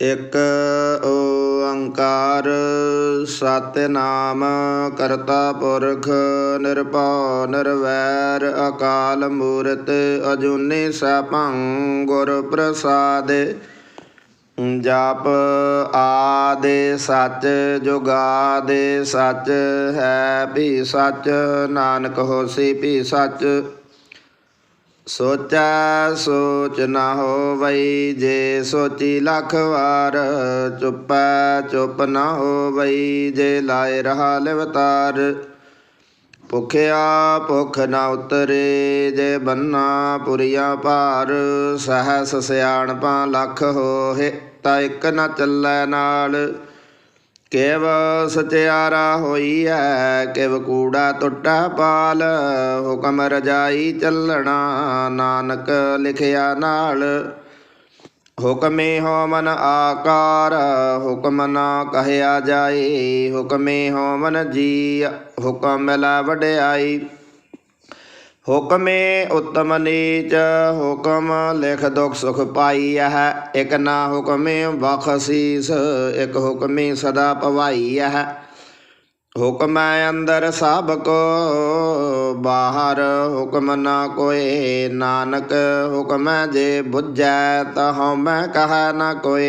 ਇਕ ਓੰਕਾਰ ਸਤਿਨਾਮ ਕਰਤਾ ਪੁਰਖ ਨਿਰਭਉ ਨਿਰਵੈਰ ਅਕਾਲ ਮੂਰਤ ਅਜੂਨੀ ਸੈਭੰ ਗੁਰ ਪ੍ਰਸਾਦ ਜਪ ਆਦੇ ਸੱਚ ਜੁਗਾਦੇ ਸੱਚ ਹੈ ਭੀ ਸੱਚ ਨਾਨਕ ਹੋਸੀ ਭੀ ਸੱਚ ਸੋਚੈ ਸੋਚ ਨਾ ਹੋਵਈ, ਜੇ ਸੋਚੀ ਲੱਖ ਵਾਰ ਚੁੱਪੈ ਚੁੱਪ ਨਾ ਹੋਵਈ, ਜੇ ਲਾਏ ਰਹਾ ਲਿਵਤਾਰ ਭੁਖਿਆ ਭੁਖ ਨਾ ਉਤਰੇ, ਜੇ ਬੰਨਾ ਪੁਰੀਆ ਭਾਰ। ਸਹਸ ਸਿਆਣਪਾਂ ਲੱਖ ਹੋਏ ਤਾਂ ਇੱਕ ਨਾ ਚੱਲੈ ਨਾਲ। ਕਿਵ ਸਚਿਆਰਾ ਹੋਈ ਹੈ ਕਿਵ ਕੂੜਾ ਟੁੱਟਾ ਪਾਲ, ਹੁਕਮ ਰਜਾਈ ਚੱਲਣਾ ਨਾਨਕ ਲਿਖਿਆ ਨਾਲ। ਹੁਕਮੇ ਹੋਮਨ ਆਕਾਰ, ਹੁਕਮ ਨਾ ਕਹਿਆ ਜਾਏ, ਹੁਕਮੇ ਹੋਮਨ ਜੀ, ਹੁਕਮ ਲਾ ਵਡਿਆਈ। ਹੁਕਮੇ ਉਤਮ ਨੀਚ, ਹੁਕਮ ਲਿਖ ਦੁਖ ਸੁਖ ਪਾਈ ਹੈ ਇਕ ਨਾ ਹੁਕਮੇ ਬਖਸ਼ੀਸ ਇਕ ਹੁਕਮੇ ਸਦਾ ਪਵਾਈ ਹੈ ਹੁਕਮੈ ਅੰਦਰ ਸਭ ਕੋ, ਬਾਹਰ ਹੁਕਮ ਨਾ ਕੋਏ। ਨਾਨਕ ਹੁਕਮੈ ਜੇ ਬੁੱਝੈ ਤਾ ਮੈਂ ਕਹੈ ਨਾ ਕੋਏ।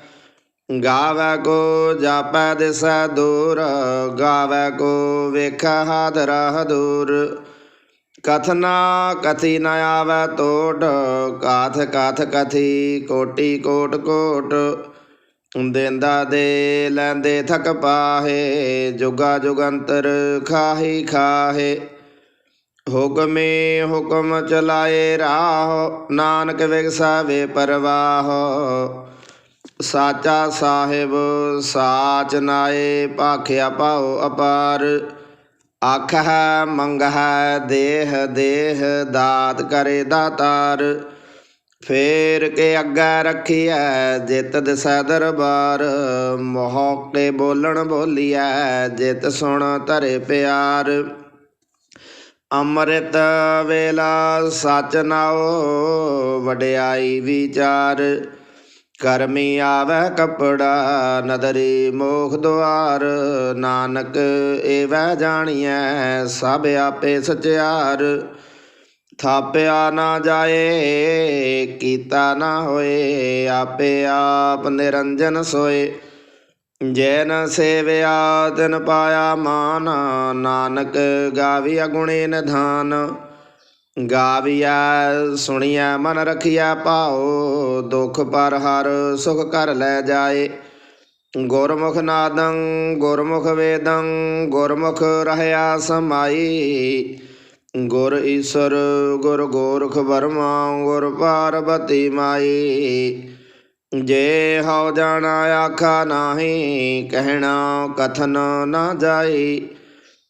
ਗਾਵੈ ਕੋ ਜਾਪੈ ਦਿਸੈ ਦੂਰ, ਗਾਵੈ ਕੋ ਵੇਖੈ ਹਾਦਰਾ ਦੂਰ। ਕਥਨਾ ਕਥੀ ਨ ਆਵੈ ਤੋਟ, ਕਾਥ ਕਾਥ ਕਥੀ ਕੋਟੀ ਕੋਟ ਕੋਟ। ਦੇਂਦਾ ਦੇ ਲੈਂਦੇ ਥਕ ਪਾਹੇ, ਜੁਗਾ ਜੁਗੰਤਰ ਖਾਹੀ ਖਾਹੇ। ਹੁਕਮੇ ਹੁਕਮ ਚਲਾਏ ਰਾਹ, ਨਾਨਕ ਵਿਗਸਾਵੇ ਪਰਵਾਹ। ਸਾਚਾ ਸਾਹਿਬ, ਸਾਚ ਨਾਏ, ਭਾਖਿਆ ਪਾਉ ਅਪਾਰ। ਆਖ ਹੈ ਮੰਗ ਹੈ ਦੇਹ ਦੇਹ, ਦਾਤ ਕਰੇ ਦਾਤਾਰ। ਫੇਰ ਕੇ ਅੱਗੇ ਰੱਖੀਐ, ਜਿਤ ਦਿਸੈ ਦਰਬਾਰ। ਮੋਹਕੇ ਬੋਲਣ ਬੋਲੀਐ, ਜਿਤ ਸੁਣ ਧਰੇ ਪਿਆਰ। ਅੰਮ੍ਰਿਤ ਵੇਲਾ ਸਚ ਨਾਉ, ਵਡਿਆਈ ਵਿਚਾਰ। ਕਰਮੀ ਆਵੈ ਕਪੜਾ, ਨਦਰੀ ਮੋਖ ਦੁਆਰ, ਨਾਨਕ ਏਵੈ ਜਾਣੀਐ, ਸਭ ਆਪੇ ਸਚਿਆਰ। ਥਾਪਿਆ ਨਾ ਜਾਏ, ਕੀਤਾ ਨਾ ਹੋਏ, ਆਪੇ ਆਪ ਨਿਰੰਜਨ ਸੋਏ। ਜੈਨ ਸੇਵਿਆ, ਤਿਨ ਪਾਇਆ ਮਾਨ, ਨਾਨਕ ਗਾਵਿਆ ਗੁਣੇ ਨਿਧਾਨ। ਗਾਵਿਆ ਸੁਣਿਆ ਮਨ ਰਖਿਆ ਭਾਉ, ਦੁਖ ਪਰ ਹਰ ਸੁਖ ਕਰ ਲੈ ਜਾਏ। ਗੁਰਮੁਖ ਨਾਦੰ, ਗੁਰਮੁਖ ਵੇਦੰ, ਗੁਰਮੁਖ ਰਹਿਆ ਸਮਾਈ। ਗੁਰ ਈਸ਼ਰ, ਗੁਰ ਗੋਰਖ ਵਰਮਾ, ਗੁਰ ਪਾਰਬਤੀ ਮਾਈ। ਜੇ ਹਉ ਜਾਣਾ ਆਖਾ ਨਾਹੀ, ਕਹਿਣਾ ਕਥਨ ਨਾ ਜਾਈ।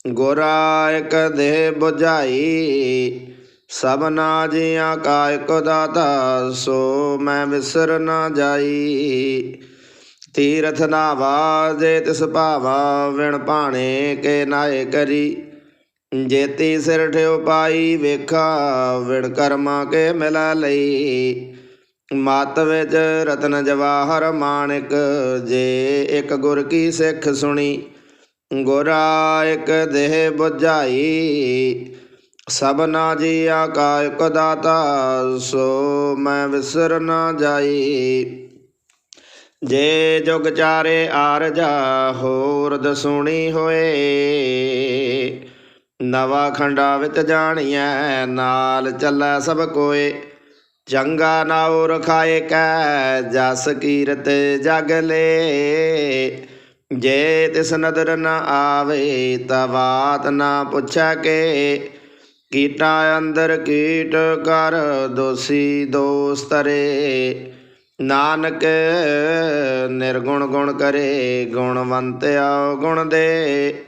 ਗੁਰਾ ਇਕ ਦੇਹ 부ਝਾਈ ਸਭਨਾ ਜੀਆਂ ਕਾ ਇਕ ਦਾਤਾ, ਸੋ ਮੈਂ ਵਿਸਰ ਨਾ ਜਾਈ। ਤੀਰਥ ਨਾਵਾ ਜੇ ਤਿਸ ਭਾਵਾ, ਵਿਣ ਭਾਣੇ ਕੇ ਨਾਏ ਕਰੀ। ਜੇਤੀ ਸਿਰ ਠਿਉ ਪਾਈ ਵੇਖਾ, ਵਿਣ ਕਰਮਾ ਕੇ ਮਿਲਾ ਲਈ। ਮਤ ਵਿੱਚ ਰਤਨ ਜਵਾਹਰ ਮਾਣਿਕ, ਜੇ ਇੱਕ ਗੁਰ ਕੀ ਸਿੱਖ ਸੁਣੀ। ਗੁਰਾ ਇੱਕ ਦੇਹ ਬੁਝਾਈ। ਸਭਨਾ ਜੀਆ ਕਾ ਇਕ ਦਾਤਾ, ਸੋ ਮੈਂ ਵਿਸਰ ਨਾ ਜਾਈ। ਜੇ ਜੁਗ ਚਾਰੇ ਆਰਜਾ ਹੋਰ ਦਸੁਣੀ ਹੋਏ, ਨਵਾ ਖੰਡਾ ਵਿੱਚ ਜਾਣੀਐ, ਨਾਲ ਚੱਲੈ ਸਭ ਕੋਏ। ਚੰਗਾ ਨਾਉ ਰਖਾਏ ਕੈ, ਜਸ ਕੀਰਤ ਜਗ ਲੇ। ਜੇ ਤਿਸ ਨਦਰ ਨ ਆਵੇ ਤਾ ਬਾਤ ਨਾ ਪੁੱਛੈ ਕੇ। ਕੀਟਾ ਅੰਦਰ ਕੀਟ ਕਰ ਦੋਸੀ ਦੋਸਤਰੇ। ਨਾਨਕ ਨਿਰਗੁਣ ਗੁਣ ਕਰੇ ਗੁਣਵੰਤਿਆ ਗੁਣ ਦੇ।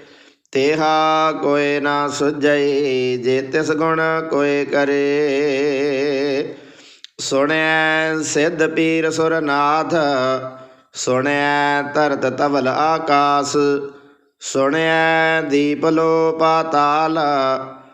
ਤੇਹਾ ਕੋਏ ਨਾ ਸੁਝੈ ਜੇ ਤਿਸ ਗੁਣ ਕੋਏ ਕਰੇ। ਸੁਣਿਆ ਸਿੱਧ ਪੀਰ ਸੁਰਨਾਥ ਸੁਣਿਆ ਧਰਤ ਤਵਲ ਆਕਾਸ ਸੁਣਿਆ ਦੀਪ ਲੋ ਪਾਤਾਲ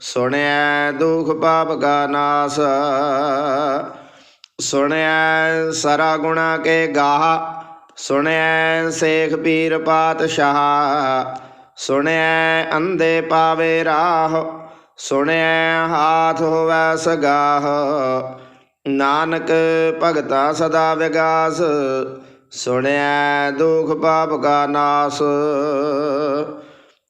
ਸੁਣਿਆ ਦੁਖ ਪਾਪ ਕਾ ਨਾਸ, ਸੁਣਿਆ ਸਰਾ ਗੁਣਾ ਕੇ ਗਾਹ, ਸੁਣਿਆ ਸੇਖ ਪੀਰ ਪਾਤਸ਼ਾਹ, ਸੁਣਿਆ ਅੰਦੇ ਪਾਵੇ ਰਾਹ, ਸੁਣਿਆ ਹਾਥ ਹੋਵੈ ਸਗਾਹ। ਨਾਨਕ ਭਗਤਾ ਸਦਾ ਵਿਗਾਸ, ਸੁਣਿਆ ਦੁਖ ਪਾਪ ਕਾ ਨਾਸ।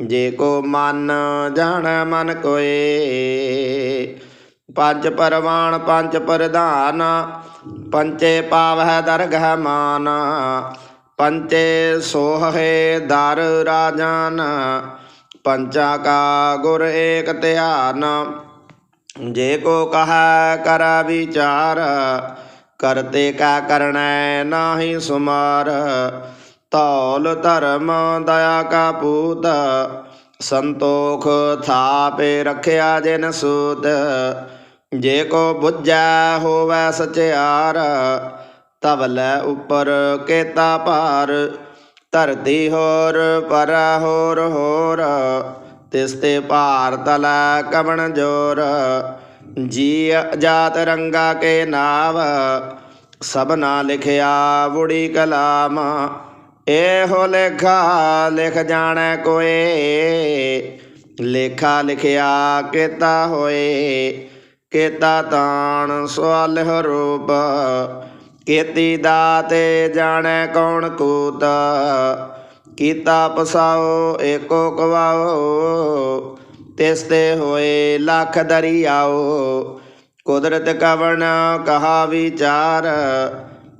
ਜੇ ਕੋ ਮਨ ਜਾਣ ਮਨ ਕੋਏ, ਪੰਜ ਪਰਵਾਨ ਪੰਜ ਪ੍ਰਧਾਨ ਪੰਚੇ ਪਾਵਹਿ ਦਰਗਹਿ ਮਾਨ ਪੰਚੇ ਸੋਹੇ ਦਰ ਰਾਜਾਨ, ਪੰਚਾ ਕਾ ਗੁਰ ਏਕ ਧਿਆਨ, ਜੇ ਕੋ ਕਹਾ ਕਰ ਵਿਚਾਰ, ਕਰਤੇ ਕਾ ਕਰਣੈ ਨਾਹੀ ਸੁਮਾਰ ਧੌਲ ਧਰਮ ਦਇਆ ਕਾ ਪੂਤ, ਸੰਤੋਖ ਥਾਪੇ ਰਖਿਆ ਜਿਨ ਸੂਤ। ਜੇ ਕੋ ਬੁੱਝੈ ਹੋਵੈ ਸਚਿਆਰ ਤਵਲੇ ਉੱਪਰ ਕੇਤਾ ਭਾਰ। ਧਰਤੀ ਹੋਰ ਪਰ ਹੋਰ ਹੋਰ, ਤਿਸ ਤੇ ਭਾਰ ਤਲੈ ਕਵਣ ਜੋਰ। ਜੀ ਜਾਤ ਰੰਗਾ ਕੇ ਨਾਵ, ਸਭਨਾ ਲਿਖਿਆ ਬੁੜੀ ਕਲਾਮ। ਇਹੋ ਲੇਖਾ ਲਿਖ ਜਾਣੈ ਕੋਏ, ਲੇਖਾ ਲਿਖਿਆ ਕੀਤਾ ਹੋਏ, ਕੀਤਾ ਤਾਣ ਸਵਾਲ ਰੂਪ, ਕੀਤੀ ਦਾਤੇ ਜਾਣੈ ਕੌਣ ਕੂਤ, ਕੀਤਾ ਪਸਾਓ ਏਕੋ ਕਵਾਓ, ਤਿਸ ਤੇ ਹੋਏ ਲੱਖ ਦਰਿਆਓ, ਕੁਦਰਤ ਕਵਣ ਕਹਾ ਵਿਚਾਰ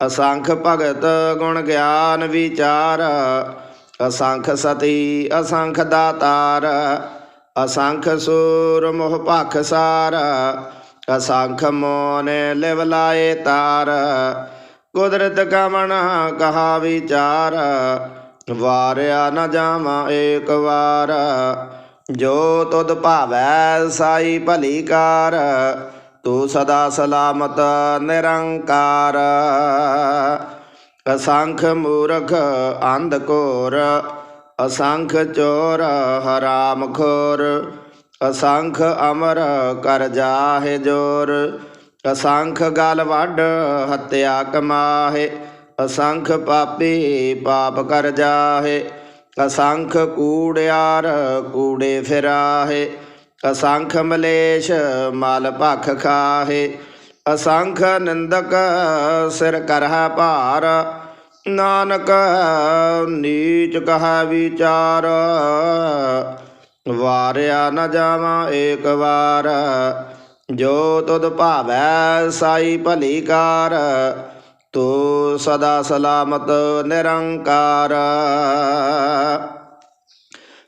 ਅਸੰਖ ਭਗਤ ਗੁਣ ਗਿਆਨ ਵਿਚਾਰ, ਅਸੰਖ ਸਤੀ, ਅਸੰਖ ਦਾਤਾਰ, ਅਸੰਖ ਸੂਰ ਮੋਹ ਭਖ ਸਾਰ, ਅਸੰਖ ਮੋਨ ਲਿਵ ਲਾਏ ਤਾਰ। ਕੁਦਰਤ ਕਮਣ ਕਹਾ ਵਿਚਾਰ, ਵਾਰਿਆ ਨ ਜਾਵਾਂ ਏਕ ਵਾਰ। ਜੋ ਤੁਧ ਭਾਵੈ ਸਾਈ ਭਲੀ ਕਾਰ ਤੂੰ ਸਦਾ ਸਲਾਮਤ ਨਿਰੰਕਾਰ ਅਸੰਖ ਮੂਰਖ ਅੰਧ ਘੋਰ ਅਸੰਖ ਚੋਰ ਹਰਾਮ ਖੋਰ ਅਸੰਖ ਅਮਰ ਕਰ ਜਾਹੇ ਜੋਰ ਅਸੰਖ ਗਲ ਵੱਡ ਹੱਤਿਆ ਕਮਾਹੇ ਅਸੰਖ ਪਾਪੀ ਪਾਪ ਕਰ ਜਾਹੇ ਅਸੰਖ ਕੂੜਿਆਰ ਕੂੜੇ ਫਿਰਾਹੇ ਅਸੰਖ ਮਲੇਸ਼ ਮਲ ਭਖ ਖਾਹੇ। ਅਸੰਖ ਨਿੰਦਕ ਸਿਰ ਕਰਹਿ ਭਾਰ। ਨਾਨਕ ਨੀਚ ਕਹਾ ਵਿਚਾਰ। ਵਾਰਿਆ ਨ ਜਾਵਾਂ ਏਕ ਵਾਰ। ਜੋ ਤੁਧ ਭਾਵੈ ਸਾਈ ਭਲੀ ਕਾਰ। ਤੂੰ ਸਦਾ ਸਲਾਮਤ ਨਿਰੰਕਾਰ।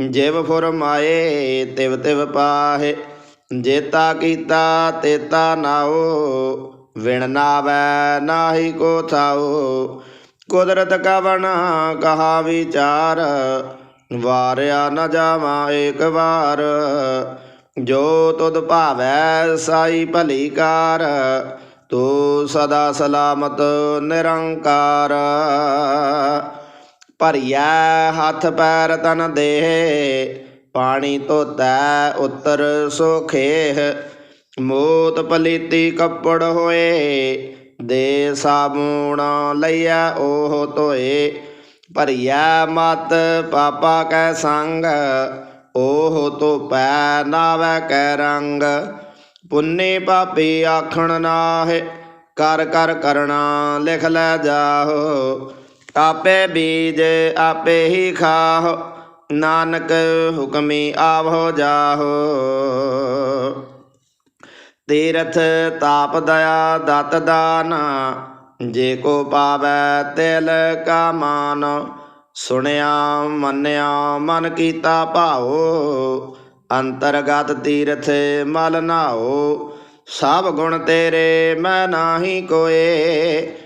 ਜਿਵ ਫੁਰਮਾਏ ਤਿਵ ਤਿਵ ਪਾਹੇ। ਜੇਤਾ ਕੀਤਾ, ਤੇਤਾ ਨਾਓ। ਵਿਣ ਨਾਵੈ ਨਾਹੀ ਕੋ ਥਾਓ। ਕੁਦਰਤ ਕਵਣ ਕਹਾ ਵਿਚਾਰ। ਵਾਰਿਆ ਨ ਜਾਵਾਂ ਏਕ ਵਾਰ। ਜੋ ਤੁਧ ਭਾਵੈ ਸਾਈ ਭਲੀ ਕਾਰ। ਤੂੰ ਸਦਾ ਸਲਾਮਤ ਨਿਰੰਕਾਰ। ਭਰੀਐ, ਹੱਥ ਪੈਰ ਤਨ ਦੇਹ, ਪਾਣੀ ਧੋਤੈ, ਉਤਰ ਸੋਖੇਹ ਮੋਤ ਪਲੀਤੀ ਕੱਪੜ ਹੋਏ, ਦੇ ਸਾਬੂਣ ਲਈਐ, ਉਹ ਧੋਏ। ਭਰੀਐ ਮਤ ਪਾਪਾ ਕੈ ਸੰਗ, ਉਹ ਧੋਪੈ ਨਾਵੈ ਕੈ ਰੰਗ। ਪੁੰਨੇ ਪਾਪੀ ਆਖਣ ਨਾਹਿ, ਕਰ ਕਰ ਕਰਣਾ ਲਿਖ ਲੈ ਜਾਹੋ। ਆਪੇ ਬੀਜ ਆਪੇ ਹੀ ਖਾਹੋ, ਨਾਨਕ ਹੁਕਮੀ ਆਵੋ ਜਾਹੋ। ਤੀਰਥ ਤਾਪ ਦਇਆ ਦਤ ਦਾਨ, ਜੇ ਕੋ ਪਾਵੈ ਤਿਲ ਕਾ ਮਾਨ। ਸੁਣਿਆ, ਮੰਨਿਆ, ਮਨ ਕੀਤਾ ਭਾਉ, ਅੰਤਰਗਤ ਤੀਰਥ ਮਲ ਨਾਓ ਸਭ ਗੁਣ ਤੇਰੇ ਮੈਂ ਨਾਹੀ ਕੋਏ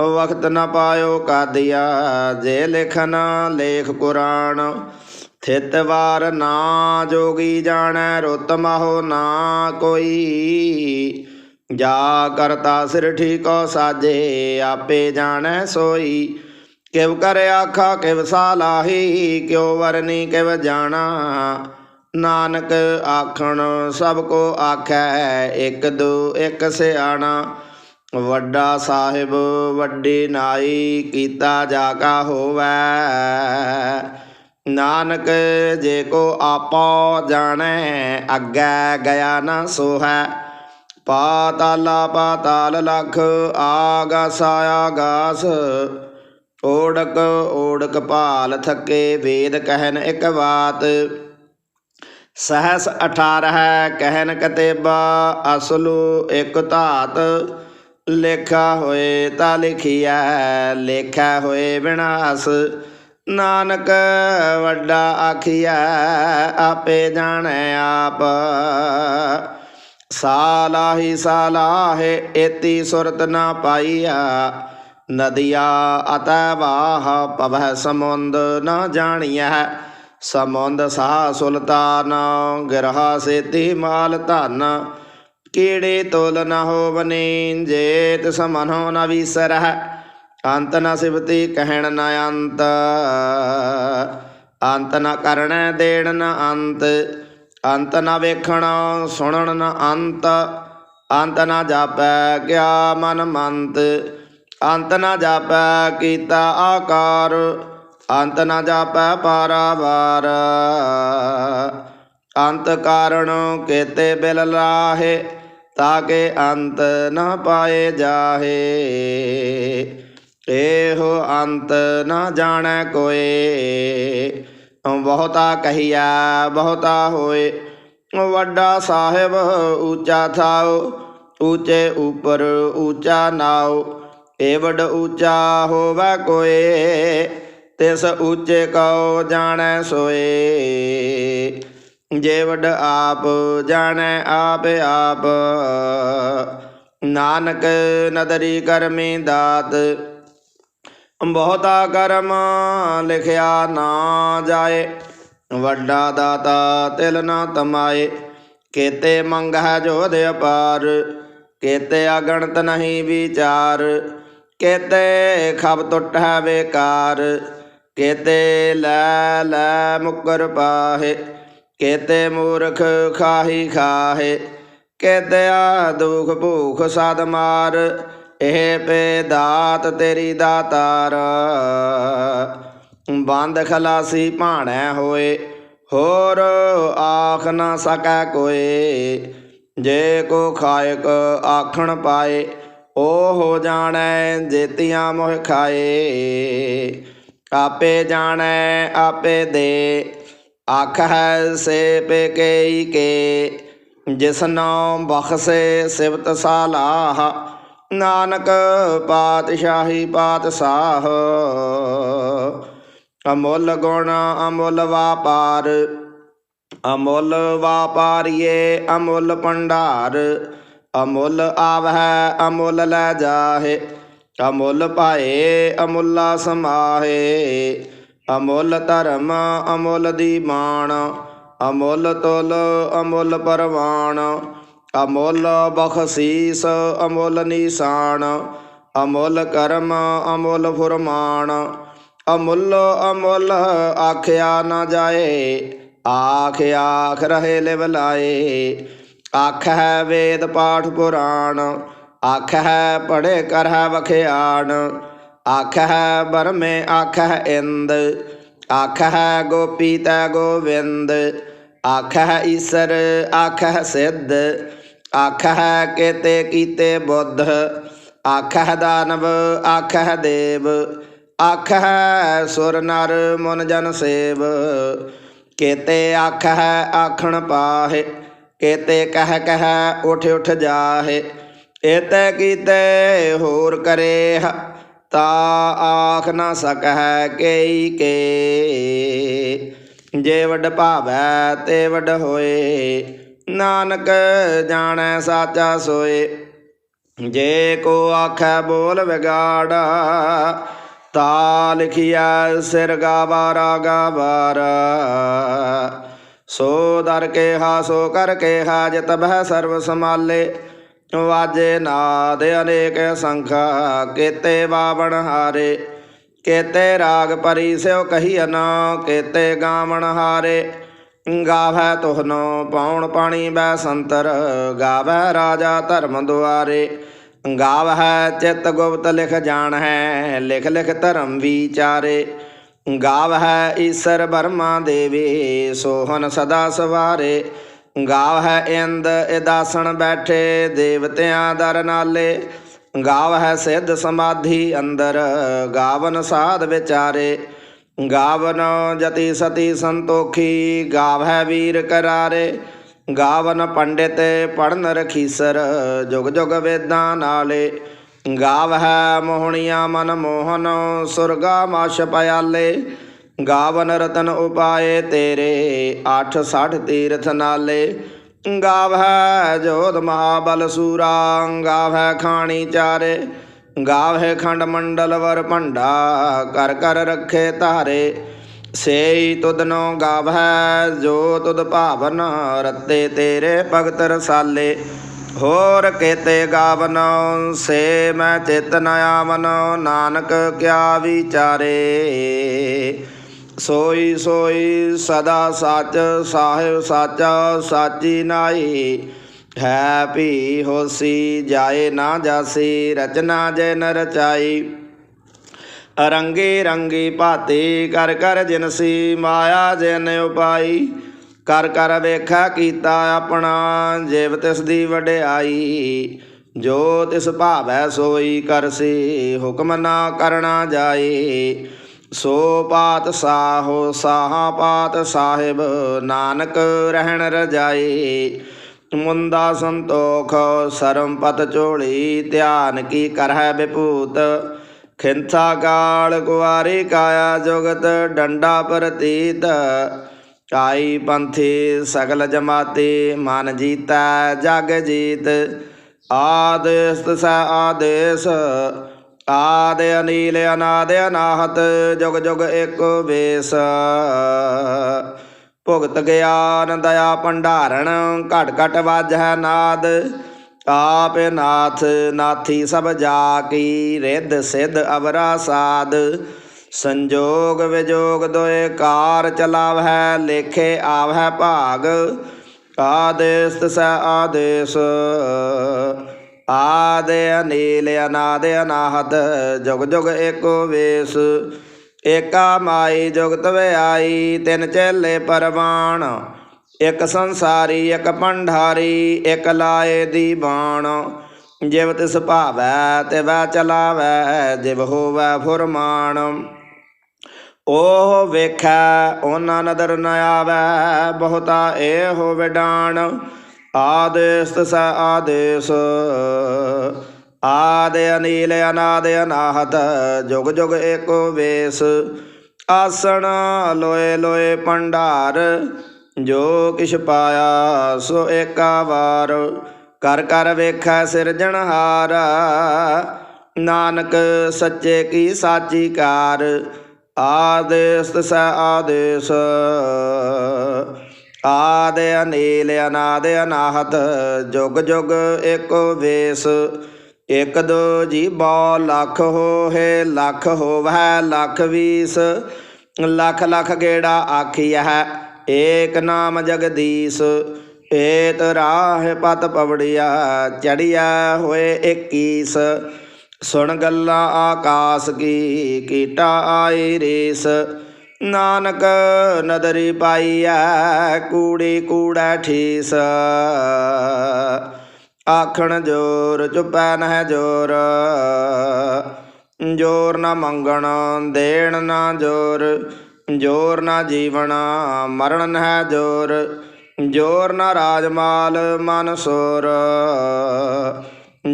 ਵਕਤ ਨਾ ਪਾਇਓ ਕਾਦਿਆ, ਜੇ ਲਿਖਨ ਲੇਖ ਕੁਰਾਨ। ਥਿਤ ਵਾਰ ਨਾ ਜੋਗੀ ਜਾਣੈ, ਰੁੱਤ ਮਹੋ ਨਾ ਕੋਈ। ਜਾ ਕਰਤਾ ਸਿਰ ਠੀਕੋ ਸਾਜੇ, ਆਪੇ ਜਾਣੈ ਸੋਈ। ਕਿਵ ਕਰ ਆਖਾ, ਕਿਵ ਸਾਲਾਹੀ ਕਿਉ ਵਰਨੀ ਕਿਵ ਜਾਣਾ। ਨਾਨਕ ਆਖਣ, ਸਭ ਕੋ ਆਖੈ, ਇੱਕ ਦੋ ਇੱਕ ਸਿਆਣਾ। ਵੱਡਾ ਸਾਹਿਬ, ਵੱਡੀ ਨਾਈ, ਕੀਤਾ ਜਾ ਕਾ ਹੋਵੈ। ਨਾਨਕ ਜੇ ਕੋ ਆਪੋ ਜਾਣੈ, ਅੱਗੇ ਗਿਆ ਨਾ ਸੋਹੈ। ਪਾਤਾਲਾ ਪਾਤਾਲ ਲਖ, ਆਗਾਸ ਆਗਾਸ। ਓੜਕ ਓੜਕ ਭਾਲ ਥਕੇ ਵੇਦ ਕਹਿਨ ਇੱਕ ਬਾਤ। ਸਹਸ 18 ਕਹਿਨ ਕਤੇਬਾ, ਅਸਲੂ ਇੱਕ ਧਾਤ। ਲੇਖਾ ਹੋਏ ਤਾਂ ਲਿਖਿਆ ਲੇਖਾ ਹੋਏ ਵਿਨਾਸ਼ ਨਾਨਕ ਵੱਡਾ ਆਖਿਆ ਆਪੇ ਜਾਣੈ ਆਪ। ਸਾਲਾਹੀ ਸਾਲਾਹੇ ਏਤੀ ਸੁਰਤ ਨਾ ਪਾਈਆ ਨਦੀਆ ਅਤੈ ਵਾਹ ਪਵਹਿ ਸਮੁੰਦ ਨਾ ਜਾਣੀਐ। ਸਮੁੰਦ ਸਾਹ ਸੁਲਤਾਨ, ਗਿਰਹਾ ਸੇਤੀ ਮਾਲ ਧਨ। ਕੀੜੇ ਤੋਲ ਨ ਹੋਵਨੀ ਜੇਤ ਸਮਨੋ ਨ ਵਿਸਰਹਿ, ਅੰਤ ਨ ਸਿਵਤੀ ਕਹਿਣ ਨ ਅੰਤ। ਅੰਤ ਨ ਕਰਣੈ ਦੇਣ ਨ ਅੰਤ ਅੰਤ ਨ ਵੇਖਣ ਸੁਣਨ ਨ ਅੰਤ। ਅੰਤ ਨ ਜਾਪੈ ਗਿਆ ਮਨ ਮੰਤ, ਅੰਤ ਨ ਜਾਪੈ ਕੀਤਾ ਆਕਾਰ, ਅੰਤ ਨ ਜਾਪੈ ਪਾਰਾਵਾਰ। ਅੰਤ ਕਾਰਣ ਕੇਤੇ ਬਿਲ ਲਾਹੇ ਤਾਕੇ ਅੰਤ ਨਾ ਪਾਏ ਜਾਹੇ, ਇਹੋ ਅੰਤ ਨਾ ਜਾਣੈ ਕੋਏ। ਬਹੁਤਾ ਕਹੀਆ ਬਹੁਤਾ ਹੋਏ, ਵੱਡਾ ਸਾਹਿਬ ਉੱਚਾ ਥਾਉ ਉੱਚੇ ਉਪਰ ਉੱਚਾ ਨਾਉ ਏਵਡ ਉੱਚਾ ਹੋਵੇ ਕੋਏ, ਤਿਸ ਉੱਚੇ ਕਉ ਜਾਣੈ ਸੋਏ। ਜੇਵਡ ਆਪ ਜਾਣੈ, ਆਪ ਆਪ। ਨਾਨਕ ਨਦਰੀ ਕਰਮੀ ਦਾਤ, ਬਹੁਤਾ ਕਰਮ ਲਿਖਿਆ ਨਾ ਜਾਏ। ਵੱਡਾ ਦਾਤਾ ਤਿਲ ਨਾ ਤਮਾਏ, ਕੇਤੇ ਮੰਗ ਹੈ ਜੋਧ ਅਪਾਰ। ਕੇਤੇ ਅਗਣਤ ਨਹੀਂ ਵਿਚਾਰ, ਕੇਤੇ ਖਬ ਟੁੱਟ ਹੈ ਵੇਕਾਰ ਕੇਤੇ ਲੈ ਲੈ ਮੁਕਰ ਪਾਹੇ ਕੇਤੇ ਮੂਰਖ ਖਾਹੀ ਖਾਹੇ ਕੇਤੇ ਆ ਦੁਖ ਭੂਖ ਸਦ ਮਾਰ, ਇਹ ਪੇ ਦਾਤ ਤੇਰੀ ਦਾਤਾਰ। ਬੰਦ ਖਲਾਸੀ ਭਾਣੈ ਹੋਏ, ਹੋਰ ਆਖ ਨਾ ਸਕੈ ਕੋਏ। ਜੇ ਕੋ ਖਾਇਕ ਆਖਣ ਪਾਏ, ਉਹ ਹੋ ਜਾਣੈ ਜੇਤੀਆਂ ਮੋਹ ਖਾਏ। ਆਪੇ ਜਾਣੈ, ਆਪੇ ਦੇ ਆਖ ਹੈ ਸੇ ਪੇ ਕੇ, ਜਿਸਨੋ ਬਖਸੇ ਸਿਵਤ ਸਾਲਾਹ। ਨਾਨਕ ਪਾਤਸ਼ਾਹੀ ਪਾਤਸ਼ਾਹ, ਅਮੁੱਲ ਗੁਣ ਅਮੁੱਲ ਵਾਪਾਰ, ਅਮੁੱਲ ਵਾਪਾਰੀਏ ਅਮੁੱਲ ਭੰਡਾਰ। ਅਮੁੱਲ ਆਵਹਿ, ਅਮੁੱਲ ਲੈ ਜਾਹੇ, ਅਮੁੱਲ ਪਾਏ, ਅਮੁੱਲਾ ਸਮਾਹੇ। ਅਮੁੱਲ ਧਰਮ ਅਮੁੱਲ ਦੀ ਮਾਣ, ਅਮੁੱਲ ਤੁਲ ਅਮੁੱਲ ਪਰਵਾਨ ਅਮੁੱਲ ਬਖਸ਼ੀਸ ਅਮੁੱਲ ਨਿਸ਼ਾਨ, ਅਮੁੱਲ ਕਰਮ ਅਮੁੱਲ ਫੁਰਮਾਨ, ਅਮੁੱਲ ਅਮੁੱਲ ਆਖਿਆ ਨਾ ਜਾਏ, ਆਖ ਆਖ ਰਹੇ ਲਿਵ ਲਾਏ ਆਖ ਹੈ ਵੇਦ ਪਾਠ ਪੁਰਾਣ ਆਖ ਹੈ ਪੜੇ ਕਰ ਹੈ ਵਖਿਆਣ ਆਖ ਹੈ ਬਰਮੇ ਆਖ ਹੈ ਇੰਦ ਆਖ ਹੈ ਗੋਪੀ ਤੈ ਗੋਵਿੰਦ ਆਖ ਹੈ ਈਸਰ ਆਖ ਹੈ ਸਿੱਧ ਆਖ ਹੈ ਕੇਤੇ ਕੀਤੇ ਬੁੱਧ ਆਖ ਹੈ ਦਾਨਵ ਆਖ ਹੈ ਦੇਵ ਆਖ ਹੈ ਸੁਰ ਨਰ ਮਨ ਜਨ ਸੇਵ, ਕੇਤੇ ਆਖ ਹੈ ਆਖਣ ਪਾਹੇ, ਕੇਤੇ ਕਹਿ ਕਹਿ ਉਠ ਉਠ ਜਾਹੇ, ਏਤੇ ਕੀਤੇ ਹੋਰ ਕਰੇ ਤਾ ਆਖ ਨਾ ਸਕੈ ਕੇਈ ਕੇ। ਜੇ ਵੱਡ ਭਾਵੈ ਤੇ ਵੱਡ ਹੋਏ, ਨਾਨਕ ਜਾਣੈ ਸਾਚਾ ਸੋਏ। ਜੇ ਕੋ ਆਖੈ ਬੋਲ ਵਿਗਾੜ, ਤਾ ਲਿਖਿਆ ਸਿਰ ਗਾਵਾਰਾ ਗਾਵਾਰਾ ਸੋ ਦਰ ਕੇ ਹਾ, ਸੋ ਕਰ ਕੇ ਹਾ, ਜਿਤ ਬਹਿ ਸਰਬ ਸਮਾਲੇ ਵਾਜੇ ਨਾਦ ਅਨੇਕ ਸੰਖਾ, ਕੇਤੇ ਬਾਵਣ ਹਾਰੇ। ਕੇਤੇ ਰਾਗ ਪਰੀ ਸਿਓ ਕਹੀਨ ਕੇਤੇ ਗਾਵਣ ਹਾਰੇ। ਗਾਵੈ ਤੁਹਨੋ ਪਾਉਣ ਪਾਣੀ ਬੈ ਸੰਤਰ, ਗਾਵੈ ਰਾਜਾ ਧਰਮ ਦੁਆਰੇ। ਗਾਵ ਹੈ ਚਿਤ ਗੁਪਤ ਲਿਖ ਜਾਣ ਹੈ ਲਿਖ ਲਿਖ ਧਰਮ ਵਿਚਾਰੇ। ਹੈ ਈਸਰ ਬਰਮਾ ਦੇਵੀ, ਸੋਹਨ ਸਦਾ ਸਵਾਰੇ। ਗਾਵ ਹੈ ਇੰਦ ਇਦਾਸਣ ਬੈਠੇ, ਦੇਵਤਿਆਂ ਦਰ ਨਾਲੇ। ਗਾਵ ਹੈ ਸਿੱਧ ਸਮਾਧੀ ਅੰਦਰ, ਗਾਵਨ ਸਾਧ ਵਿਚਾਰੇ। ਗਾਵਨ ਜਤੀ ਸਤੀ ਸੰਤੋਖੀ, ਗਾਵ ਹੈ ਵੀਰ ਕਰਾਰੇ। ਗਾਵਨ ਪੰਡਿਤ ਪੜਨ ਰਖੀਸਰ, ਜੁਗ ਜੁਗ ਵੇਦਾਂ ਨਾਲੇ। ਗਾਵ ਹੈ ਮੋਹਣੀਆਂ ਮਨ ਮੋਹਨ, ਸੁਰਗਾ ਮਾਸ਼ ਪਿਆਲੇ। ਗਾਵਨ ਰਤਨ ਉਪਾਏ ਤੇਰੇ 8 60 ਤੀਰਥ ਨਾਲੇ। ਗਾਵਹਿ ਜੋਧ ਮਹਾਬਲ ਸੂਰਾ, ਗਾਵਹਿ ਖਾਣੀ ਚਾਰੇ। ਗਾਵਹਿ ਖੰਡ ਮੰਡਲ ਵਰ ਭੰਡਾ, ਕਰ ਕਰ ਰੱਖੇ ਧਾਰੇ। ਸੇਈ ਤੁਧਨੋ ਗਾਵਹਿ, ਜੋ ਤੁਦ ਭਾਵਨ ਰੱਤੇ ਤੇਰੇ ਭਗਤ ਰਸਾਲੇ। ਹੋਰ ਕੇਤੇ ਗਾਵਨ, ਸੇ ਮੈਂ ਚਿਤ ਨ ਆਵਨੋ, ਨਾਨਕ ਕਿਆ ਵਿਚਾਰੇ। ਸੋਈ ਸੋਈ ਸਦਾ ਸੱਚ, ਸਾਹਿਬ ਸਾਚਾ, ਸਾਚੀ ਨਾਈ ਹੈ ਭੀ ਹੋਸੀ, ਜਾਏ ਨਾ ਜਾਸੀ, ਰਚਨਾ ਜੇ ਨ ਰਚਾਈ। ਰੰਗੇ ਰੰਗੀ ਭਾਤੀ, ਕਰ ਕਰ ਜਿਨਸੀ ਮਾਇਆ ਜਿਨ ਉਪਾਈ। ਕਰ ਕਰ ਵੇਖਾ ਕੀਤਾ ਆਪਣਾ, ਜਿਵ ਤਿਸ ਦੀ ਵਡਿਆਈ। ਜੋ ਤਿਸ ਭਾਵੈ ਸੋਈ ਕਰਸੀ ਹੁਕਮ ਨਾ ਕਰਨਾ ਜਾਏ ਸੋ ਪਾਤ ਸਾਹੋ, ਸਾਹਾ ਪਾਤ ਸਾਹਿਬ, ਨਾਨਕ ਰਹਿਣ ਰਜਾਈ। ਮੁੰਦਾ ਸੰਤੋਖ, ਸਰਮ ਪਤ ਝੋਲੀ, ਧਿਆਨ ਕੀ ਕਰਹਿ ਵਿਭੂਤ ਖਿੰਥਾ ਕਾਲ ਕੁਆਰੀ ਕਾਇਆ ਜੁਗਤ, ਡੰਡਾ ਪ੍ਰਤੀਤ। ਕਾਈ ਪੰਥੀ ਸਗਲ ਜਮਾਤੀ, ਮਨ ਜੀਤਾ ਜਗ ਜੀਤ। ਆਦੇਸ ਸ ਆਦੇਸ ਆਦ ਅਨੀਲ ਅਨਾਦ ਅਨਾਹਤ, ਜੁਗ ਜੁਗ ਏਕ ਵੇਸ। ਭੁਗਤ ਗਿਆਨ ਦਇਆ ਭੰਡਾਰਣ, ਘਟ ਘਟ ਵਾਜੈ ਨਾਦ। ਆਪ ਨਾਥ, ਨਾਥੀ ਸਭ ਜਾ ਕੀ ਰਿੱਧ ਸਿੱਧ ਅਵਰਾ ਸਾਧ ਸੰਜੋਗ ਵਿਜੋਗ ਦੋਏ ਕਾਰ ਚਲਾਵਹਿ, ਲੇਖੇ ਆਵਹਿ ਭਾਗ। ਆਦੇਸ ਤਸ ਆਦੇਸ। ਆਦ ਅਨੀਲ ਅਨਾਦ ਅਨਾਹਤ, ਜੁਗ ਜੁਗ ਏਕੋ ਵੇਸ। ਏਕਾ ਮਾਈ ਜੁਗਤ ਵਿਆਈ, ਤਿੰਨ ਚੇਲੇ ਪਰਵਾਣ। ਇਕ ਸੰਸਾਰੀ, ਇੱਕ ਭੰਡਾਰੀ, ਇਕ ਲਾਏ ਦੀ ਬਾਣ। ਜਿਵ ਤਿਸ ਭਾਵੈ ਤੇ ਵੈ ਚਲਾਵੈ, ਜਿਵ ਹੋਵੈ ਫੁਰਮਾਨ। ਉਹ ਵੇਖੈ ਉਹਨਾਂ ਨਦਰ ਨ ਆਵੈ, ਬਹੁਤਾ ਏ ਹੋ ਵਿਡਾਣ। ਆਦੇਸ ਤਸ ਆਦੇਸ। ਆਦ ਅਨੀਲ ਅਨਾਦ ਅਨਾਹਤ, ਜੁਗ ਜੁਗ ਏਕੋ ਵੇਸ। ਆਸਣ ਲੋਏ ਲੋਏ ਭੰਡਾਰ, ਜੋ ਕਿਛ ਪਾਇਆ ਸੋ ਏਕਾ ਵਾਰ। ਕਰ ਕਰ ਵੇਖੈ ਸਿਰਜਣਹਾਰ ਨਾਨਕ ਸੱਚੇ ਕੀ ਸਾਚੀ ਕਾਰ। ਆਦੇਸ ਤਸ ਆਦੇਸ। ਆਦ ਅਨੀਲ ਅਨਾਦ ਅਨਾਹਤ, ਜੁਗ ਜੁਗ ਏਕੋ ਵੇਸ। ਇਕ ਦੋ ਜੀ ਬੋ ਲੱਖ ਹੋਏ ਲੱਖ ਹੋਵੈ ਲੱਖ ਵੀਸ। ਲੱਖ ਲੱਖ ਗੇੜਾ ਆਖੀਐ, ਏਕ ਨਾਮ ਜਗਦੀਸ਼। ਏਤ ਰਾਹ ਪਤ ਪਵੜਿਆ ਚੜਿਆ ਹੋਏ 21 ਸੁਣ ਗੱਲਾਂ ਆਕਾਸ ਕੀ, ਕੀਟਾ ਆਈ ਰੇਸ। ਨਾਨਕ ਨਦਰੀ ਪਾਈਐ, ਕੂੜੀ ਕੂੜਾ ਠੀਸ। ਆਖਣ ਜੋਰ ਚੁਪੈ ਨਹਿ ਜੋਰ ਜੋਰ ਨਾ ਮੰਗਣ, ਦੇਣ ਨਾ ਜੋਰ ਜੋਰ ਨਾ ਜੀਵਨ, ਮਰਨ ਨਹਿ ਜੋਰ ਜੋਰ ਨਾ ਰਾਜਮਾਲ ਮਨ ਸੋਰ,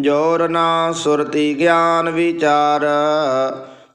ਜੋਰ ਨਾ ਸੁਰਤੀ ਗਿਆਨ ਵਿਚਾਰ।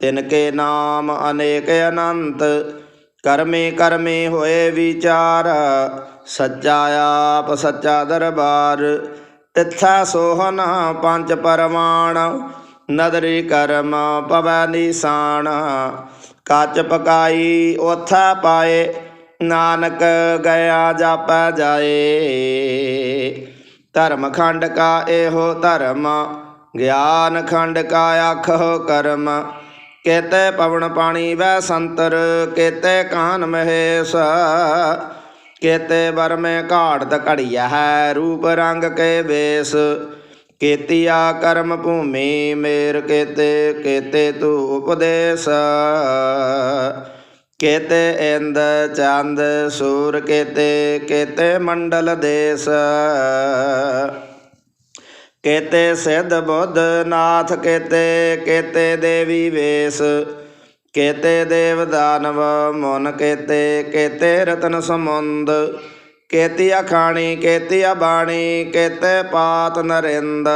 ਤਿਨ ਕੇ ਨਾਮ ਅਨੇਕ ਅਨੰਤ, ਕਰਮੇ ਕਰਮੇ ਹੋਏ ਵਿਚਾਰ, ਸੱਚਾ ਆਪ ਸੱਚਾ ਦਰਬਾਰ। ਤਿੱਥਾ ਸੋਹਨ ਪੰਜ ਪਰਮਾਨ ਨਦਰੀ ਕਰਮ ਪਵੈ ਨਿਸ਼ਾਨ। ਕੱਚ ਪਕਾਈ ਉਥਾ ਪਾਏ, ਨਾਨਕ ਗਿਆ ਜਾਪੈ ਜਾਏ। ਧਰਮ ਖੰਡ ਕਾ ਇਹੋ ਧਰਮ, ਗਿਆਨ ਖੰਡ ਕਾ ਆਖੋ ਕਰਮ। ਕੇਤੇ ਪਵਨ ਪਾਣੀ ਵੈ ਸੰਤਰ, ਕੇਤੇ ਕਾਨ ਮਹੇਸ਼। ਕੇਤੇ ਬਰਮੇ ਘਾੜਤ ਘੜੀਆ ਹੈ, ਰੂਪ ਰੰਗ ਕੇ ਵੇਸ। ਕੇਤੀਆ ਕਰਮ ਭੂਮੀ ਮੇਰ, ਕੇਤੇ ਕੇਤੇ ਤੂ ਉਪਦੇਸ। ਕੇਤੇ ਇੰਦ, ਚੰਦ, ਸੂਰ, ਕੇਤੇ ਕੇਤੇ ਮੰਡਲ ਦੇਸ। ਕੇਤੇ ਸਿੱਧ ਬੁੱਧ ਨਾਥ, ਕੇਤੇ ਕੇਤੇ ਦੇਵੀ ਵੇਸ, ਕੇਤੇ ਦੇਵ ਦਾਨਵ ਮਨ, ਕੇਤੇ ਕੇਤੇ ਰਤਨ ਸਮੁੰਦ, ਕੇਤੀ ਅਖਾਣੀ, ਕੇਤੀ ਬਾਣੀ ਕੇਤੇ ਪਾਤ ਨਰਿੰਦ,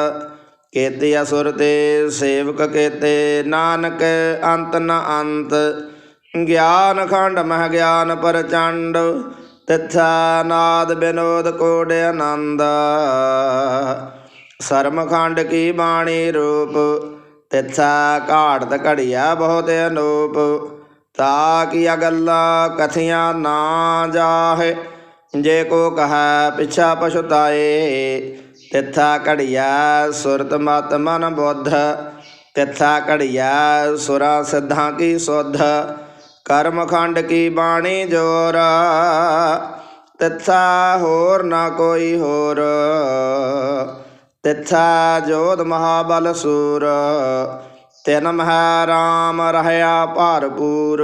ਕੇਤੀ ਅਸੁਰ ਤੇ ਸੇਵਕ, ਕੇਤੇ ਨਾਨਕ ਅੰਤ ਨ ਅੰਤ, ਗਿਆਨ ਖੰਡ ਮਹ ਗਿਆਨ ਪਰਚੰਡ, ਤਿਥਾ ਨਾਦ ਬਿਨੋਦ ਕੋਡ ਆਨੰਦ। ਸਰਮ ਖੰਡ ਕੀ ਬਾਣੀ ਰੂਪ ਤਿਥਾ ਘਾੜਤ ਘੜਿਆ ਬਹੁਤ ਅਨੂਪ ਤਾ ਕੀ ਗੱਲਾਂ ਕਥੀਆਂ ਨਾ ਜਾਹੇ ਜੇ ਕੋ ਕਹੈ ਪਿਛਾ ਪਛੁਤਾਏ ਤਿਥਾ ਘੜਿਆ ਸੁਰਤ ਮਤ ਮਨ ਬੁੱਧ ਤਿਥਾ ਘੜਿਆ ਸੁਰਾ ਸਿੱਧਾਂ ਕੀ ਸੁਧ ਕਰਮ ਖੰਡ ਕੀ ਬਾਣੀ ਜੋਰ ਤਿਥਾ ਹੋਰ ਨਾ ਕੋਈ ਹੋਰ ਤਿਥਾ ਜੋਧ ਮਹਾਬਲ ਸੂਰ। ਤਿਨ ਮਹਿ ਰਾਮ ਰਹਿਆ ਭਰਪੂਰ।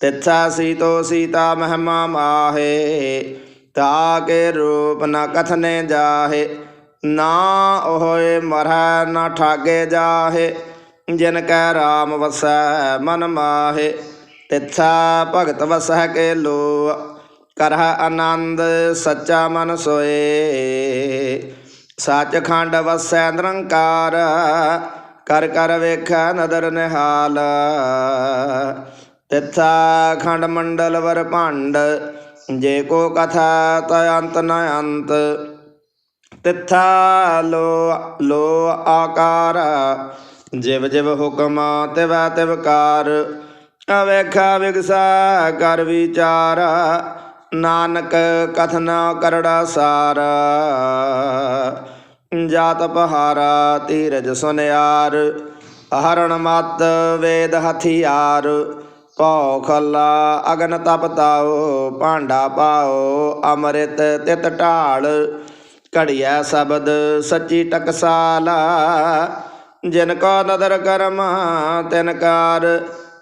ਤਿਥਾ ਸੀਤੋ ਸੀਤਾ ਮਹਿਮਾ ਮਾਹੇ। ਤਾ ਕੇ ਰੂਪ ਨ ਕਥਨੇ ਜਾਹੇ। ਨਾ ਓਏ ਮਰਹਿ ਨਾ ਠਾਗੇ ਜਾਹੇ। ਜਿਨ ਕੈ ਰਾਮ ਵਸੈ ਮਨ ਮਾਹੇ। ਤਿਥਾ ਭਗਤ ਵਸਹਿ ਕੇ ਲੋ ਕਰਹ ਆਨੰਦ ਸੱਚਾ ਮਨ ਸੋਏ। ਸੱਚਖੰਡ ਵਸੈ ਨਿਰੰਕਾਰ, ਕਰ ਕਰ ਵੇਖੈ ਨਦਰ ਨਿਹਾਲ। ਤਿਥਾ ਖੰਡ ਮੰਡਲ ਵਰ ਭੰਡ, ਜੇ ਕੋ ਕਥਾ ਤ ਅੰਤ ਨ ਅੰਤ। ਤਿਥਾ ਲੋ ਲੋ ਆਕਾਰ, ਜਿਵ ਜਿਵ ਹੁਕਮ ਤਿਵੈ ਤਿਵਕਾਰ ਅਵੇਖਾ ਵਿਗਸਾ ਕਰ ਵਿਚਾਰਾ ਨਾਨਕ ਕਥਨਾ ਕਰੜਾ ਸਾਰ। ਜਾਤ ਪਹਾਰਾ ਧੀਰਜ ਸੁਨਿਆਰ। ਹਰਣ ਮਤ ਵੇਦ ਹਥਿਆਰ। ਭਉ ਖੱਲਾ ਅਗਨ ਤਪ ਤਾਓ ਭਾਂਡਾ ਪਾਓ ਅੰਮ੍ਰਿਤ ਤਿਤ ਢਾਲ। ਘੜਿਆ ਸ਼ਬਦ ਸੱਚੀ ਟਕਸਾਲਾ। ਜਿਨ ਕੋ ਨਦਰ ਕਰਮ ਤਿਨ ਕਾਰ।